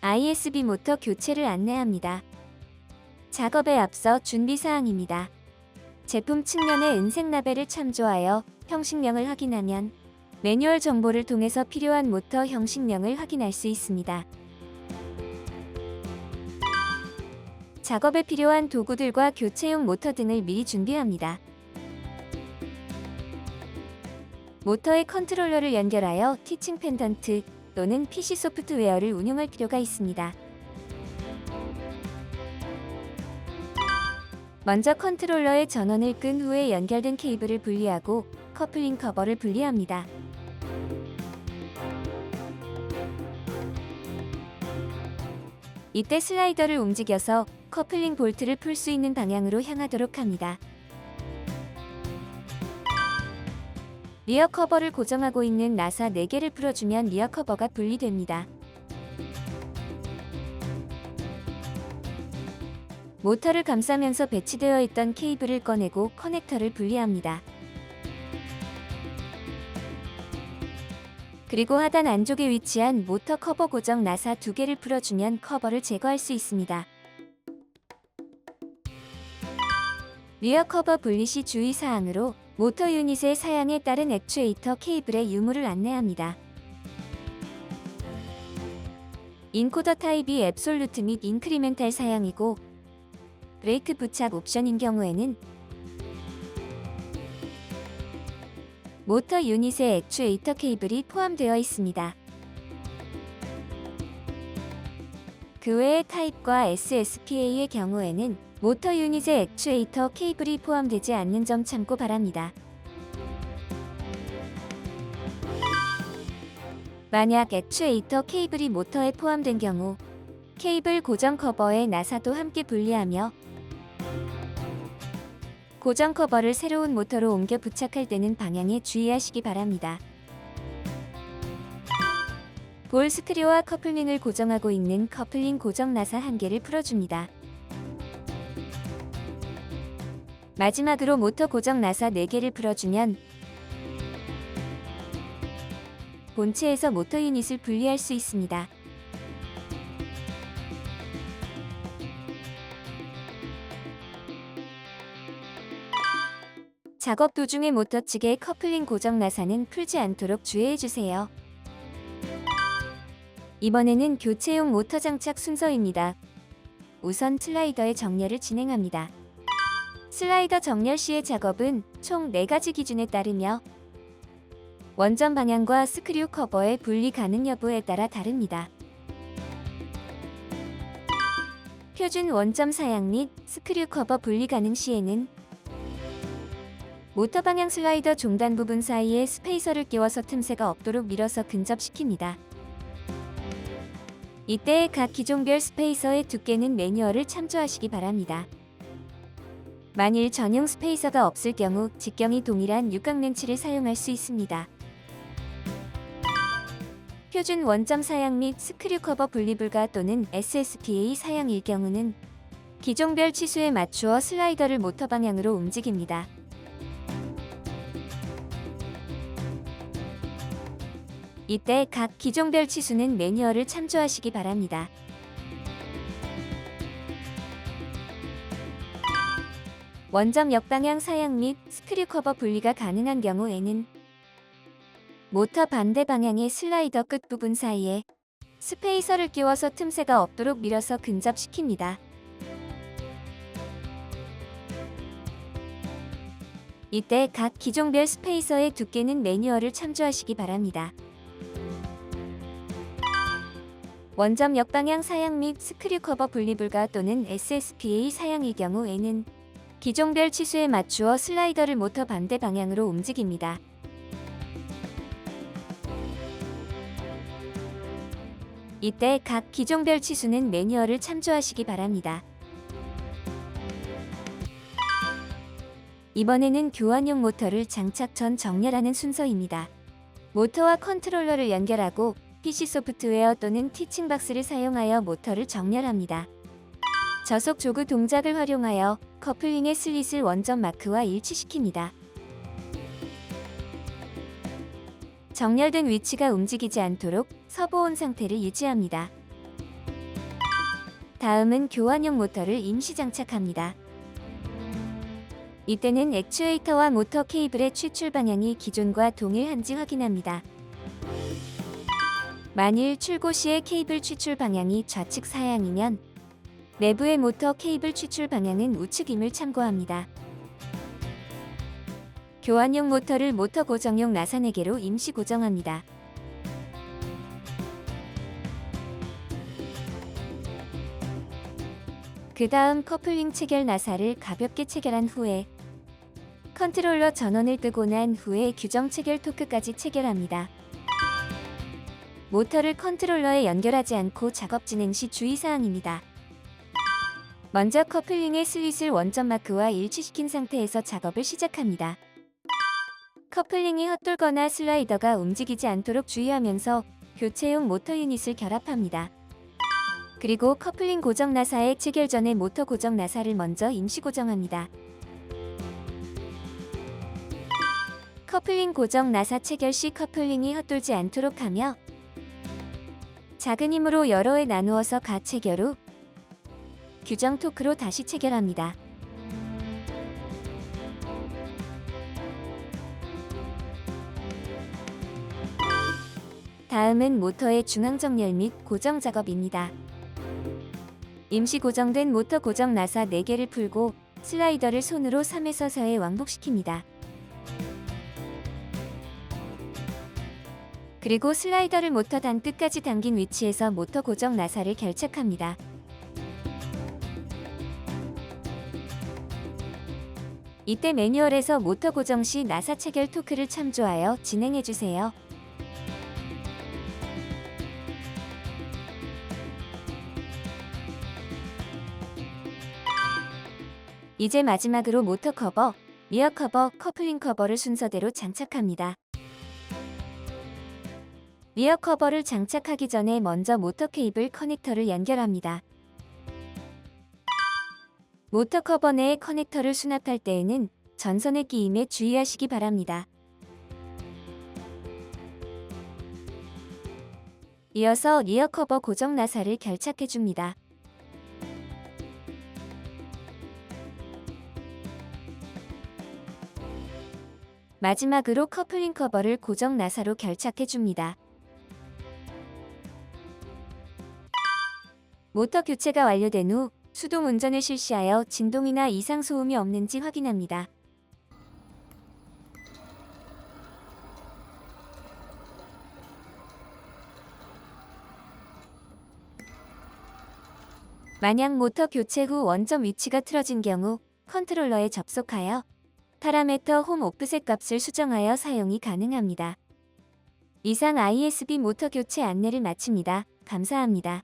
ISB 모터 교체를 안내합니다. 작업에 앞서 준비사항입니다. 제품 측면의 은색 라벨을 참조하여 형식명을 확인하면 매뉴얼 정보를 통해서 필요한 모터 형식명을 확인할 수 있습니다. 작업에 필요한 도구들과 교체용 모터 등을 미리 준비합니다. 모터의 컨트롤러를 연결하여 티칭 펜던트 또는 PC 소프트웨어를 운용할 필요가 있습니다. 먼저 컨트롤러의 전원을 끈 후에 연결된 케이블을 분리하고 커플링 커버를 분리합니다. 이때 슬라이더를 움직여서 커플링 볼트를 풀 수 있는 방향으로 향하도록 합니다. 리어 커버를 고정하고 있는 나사 4개를 풀어주면 리어 커버가 분리됩니다. 모터를 감싸면서 배치되어 있던 케이블을 꺼내고 커넥터를 분리합니다. 그리고 하단 안쪽에 위치한 모터 커버 고정 나사 2개를 풀어주면 커버를 제거할 수 있습니다. 리어 커버 분리 시 주의사항으로 모터 유닛의 사양에 따른 액추에이터 케이블의 유무를 안내합니다. 인코더 타입이 앱솔루트 및 인크리멘탈 사양이고 브레이크 부착 옵션인 경우에는 모터 유닛의 액추에이터 케이블이 포함되어 있습니다. 그 외의 타입과 SSPA의 경우에는 모터 유닛의 액추에이터 케이블이 포함되지 않는 점 참고 바랍니다. 만약 액추에이터 케이블이 모터에 포함된 경우 케이블 고정 커버의 나사도 함께 분리하며 고정 커버를 새로운 모터로 옮겨 부착할 때는 방향에 주의하시기 바랍니다. 볼 스크류와 커플링을 고정하고 있는 커플링 고정 나사 한 개를 풀어줍니다. 마지막으로 모터 고정 나사 4개를 풀어주면 본체에서 모터 유닛을 분리할 수 있습니다. 작업 도중에 모터 측의 커플링 고정 나사는 풀지 않도록 주의해 주세요. 이번에는 교체용 모터 장착 순서입니다. 우선 슬라이더의 정렬을 진행합니다. 슬라이더 정렬 시의 작업은 총 4가지 기준에 따르며 원전 방향과 스크류 커버의 분리 가능 여부에 따라 다릅니다. 표준 원점 사양 및 스크류 커버 분리 가능 시에는 모터 방향 슬라이더 종단 부분 사이에 스페이서를 끼워서 틈새가 없도록 밀어서 근접시킵니다. 이때 각 기종별 스페이서의 두께는 매뉴얼을 참조하시기 바랍니다. 만일 전용 스페이서가 없을 경우 직경이 동일한 육각 렌치를 사용할 수 있습니다. 표준 원점 사양 및 스크류 커버 분리 불가 또는 SSPA 사양일 경우는 기종별 치수에 맞추어 슬라이더를 모터 방향으로 움직입니다. 이때 각 기종별 치수는 매뉴얼을 참조하시기 바랍니다. 원점 역방향 사양 및 스크류 커버 분리가 가능한 경우에는 모터 반대 방향의 슬라이더 끝부분 사이에 스페이서를 끼워서 틈새가 없도록 밀어서 근접시킵니다. 이때 각 기종별 스페이서의 두께는 매뉴얼을 참조하시기 바랍니다. 원점 역방향 사양 및 스크류 커버 분리 불가 또는 SSPA 사양일 경우에는 기종별 치수에 맞추어 슬라이더를 모터 반대 방향으로 움직입니다. 이때 각 기종별 치수는 매뉴얼을 참조하시기 바랍니다. 이번에는 교환용 모터를 장착 전 정렬하는 순서입니다. 모터와 컨트롤러를 연결하고 PC 소프트웨어 또는 티칭박스를 사용하여 모터를 정렬합니다. 저속 조그 동작을 활용하여 커플링의 슬릿을 원점 마크와 일치시킵니다. 정렬된 위치가 움직이지 않도록 서보온 상태를 유지합니다. 다음은 교환용 모터를 임시 장착합니다. 이때는 액추에이터와 모터 케이블의 추출 방향이 기존과 동일한지 확인합니다. 만일 출고 시의 케이블 추출 방향이 좌측 사양이면 내부의 모터 케이블 추출 방향은 우측임을 참고합니다. 교환용 모터를 모터 고정용 나사 4개로 임시 고정합니다. 그 다음 커플링 체결 나사를 가볍게 체결한 후에 컨트롤러 전원을 끄고 난 후에 규정 체결 토크까지 체결합니다. 모터를 컨트롤러에 연결하지 않고 작업 진행 시 주의사항입니다. 먼저 커플링의 슬릿을 원점 마크와 일치시킨 상태에서 작업을 시작합니다. 커플링이 헛돌거나 슬라이더가 움직이지 않도록 주의하면서 교체용 모터 유닛을 결합합니다. 그리고 커플링 고정 나사에 체결 전에 모터 고정 나사를 먼저 임시 고정합니다. 커플링 고정 나사 체결 시 커플링이 헛돌지 않도록 하며 작은 힘으로 여러 회 나누어서 가 체결 후 규정 토크로 다시 체결합니다. 다음은 모터의 중앙 정렬 및 고정 작업입니다. 임시 고정된 모터 고정 나사 4개를 풀고 슬라이더를 손으로 3에서 4회 왕복시킵니다. 그리고 슬라이더를 모터 단 끝까지 당긴 위치에서 모터 고정 나사를 결착합니다. 이때 매뉴얼에서 모터 고정 시 나사 체결 토크를 참조하여 진행해 주세요. 이제 마지막으로 모터 커버, 리어 커버, 커플링 커버를 순서대로 장착합니다. 리어 커버를 장착하기 전에 먼저 모터 케이블 커넥터를 연결합니다. 모터 커버 내에 커넥터를 수납할 때에는 전선의 끼임에 주의하시기 바랍니다. 이어서 리어 커버 고정 나사를 결착해 줍니다. 마지막으로 커플링 커버를 고정 나사로 결착해 줍니다. 모터 교체가 완료된 후 수동 운전을 실시하여 진동이나 이상 소음이 없는지 확인합니다. 만약 모터 교체 후 원점 위치가 틀어진 경우 컨트롤러에 접속하여 파라메터 홈 오프셋 값을 수정하여 사용이 가능합니다. 이상 ISB 모터 교체 안내를 마칩니다. 감사합니다.